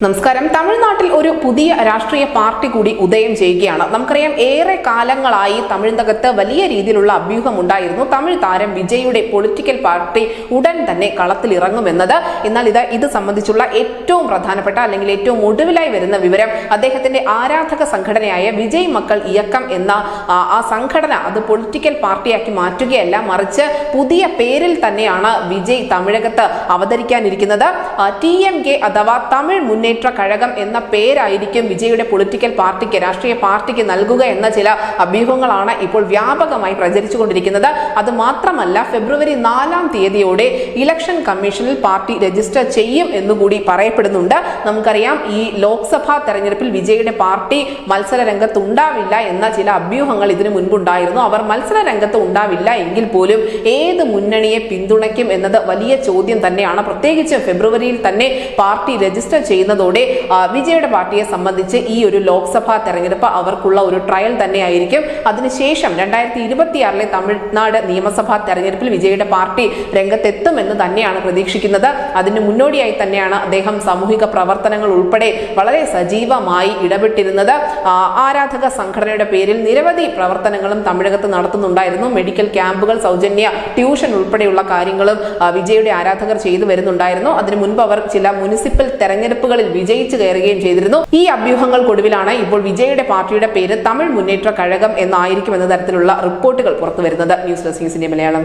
നമസ്കാരം. തമിഴ്നാട്ടിൽ ഒരു പുതിയ രാഷ്ട്രീയ പാർട്ടി കൂടി ഉദയം ചെയ്യുകയാണ്. നമുക്കറിയാം ഏറെ കാലങ്ങളായി തമിഴ്നകത്ത് വലിയ രീതിയിലുള്ള അഭ്യൂഹം ഉണ്ടായിരുന്നു. തമിഴ് താരം വിജയുടെ പൊളിറ്റിക്കൽ പാർട്ടി ഉടൻ തന്നെ കളത്തിലിറങ്ങുമെന്നത്. എന്നാൽ ഇത് ഇത് സംബന്ധിച്ചുള്ള ഏറ്റവും പ്രധാനപ്പെട്ട അല്ലെങ്കിൽ ഏറ്റവും ഒടുവിലായി വരുന്ന വിവരം അദ്ദേഹത്തിന്റെ ആരാധക സംഘടനയായ വിജയ് മക്കൾ ഇയക്കം എന്ന ആ, സംഘടന അത് പൊളിറ്റിക്കൽ പാർട്ടിയാക്കി മാറ്റുകയല്ല. മറിച്ച് പുതിയ പേരിൽ തന്നെയാണ് വിജയ് തമിഴകത്ത് അവതരിക്കാനിരിക്കുന്നത്. ടി എം കെ അഥവാ തമിഴ് മുന്നേറ്റ കഴകം എന്ന പേരായിരിക്കും വിജയുടെ പൊളിറ്റിക്കൽ പാർട്ടിക്ക് രാഷ്ട്രീയ പാർട്ടിക്ക് നൽകുക എന്ന ചില അഭ്യൂഹങ്ങളാണ് ഇപ്പോൾ വ്യാപകമായി പ്രചരിച്ചുകൊണ്ടിരിക്കുന്നത്. അത് മാത്രമല്ല ഫെബ്രുവരി നാലാം തീയതിയോടെ ഇലക്ഷൻ കമ്മീഷനിൽ പാർട്ടി രജിസ്റ്റർ ചെയ്യും എന്നുകൂടി പറയപ്പെടുന്നുണ്ട്. നമുക്കറിയാം ഈ ലോക്സഭാ തെരഞ്ഞെടുപ്പിൽ വിജയുടെ പാർട്ടി മത്സര രംഗത്ത് ഉണ്ടാവില്ല എന്ന ചില അഭ്യൂഹങ്ങൾ ഇതിനു മുൻപുണ്ടായിരുന്നു. അവർ മത്സര രംഗത്ത് ഉണ്ടാവില്ല എങ്കിൽ പോലും ഏത് മുന്നണിയെ പിന്തുണയ്ക്കും എന്നത് വലിയ ചോദ്യം തന്നെയാണ്. പ്രത്യേകിച്ച് ഫെബ്രുവരിയിൽ തന്നെ പാർട്ടി രജിസ്റ്റർ ചെയ്യുന്നതോടെ ആ, വിജയുടെ പാർട്ടിയെ സംബന്ധിച്ച് ഈ ഒരു ലോക്സഭാ തെരഞ്ഞെടുപ്പ് അവർക്കുള്ള ഒരു ട്രയൽ തന്നെയായിരിക്കും. അതിനുശേഷം രണ്ടായിരത്തി ഇരുപത്തിയാറിലെ തമിഴ്നാട് നിയമസഭാ തെരഞ്ഞെടുപ്പിൽ വിജയുടെ പാർട്ടി രംഗത്തെത്തുമെന്ന് തന്നെയാണ് പ്രതീക്ഷിക്കുന്നത്. അതിന് മുന്നോടിയായി തന്നെയാണ് അദ്ദേഹം സാമൂഹിക പ്രവർത്തനങ്ങൾ ഉൾപ്പെടെ വളരെ സജീവമായി ഇടപെട്ടിരുന്നത്. ആരാധക സംഘടനയുടെ പേരിൽ നിരവധി പ്രവർത്തനങ്ങളും തമിഴകത്ത് നടത്തുന്നുണ്ടായിരുന്നു. മെഡിക്കൽ ക്യാമ്പുകൾ സൗജന്യ ട്യൂഷൻ ഉൾപ്പെടെയുള്ള കാര്യങ്ങളും വിജയുടെ ആരാധകർ ചെയ്തു വരുന്നുണ്ടായിരുന്നു. അതിനു മുൻപ് അവർ ചില മുനിസിപ്പൽ തെരഞ്ഞെടുപ്പുകളിൽ വിജയിച്ചു കയറുകയും ചെയ്തിരുന്നു. ഈ അഭ്യൂഹങ്ങൾക്കൊടുവിലാണ് ഇപ്പോൾ വിജയുടെ പാർട്ടിയുടെ പേര് തമിഴ് മുന്നേറ്റ കഴകം എന്നായിരിക്കും എന്ന തരത്തിലുള്ള റിപ്പോർട്ടുകൾ പുറത്തുവരുന്നത്. News desk Malayalam.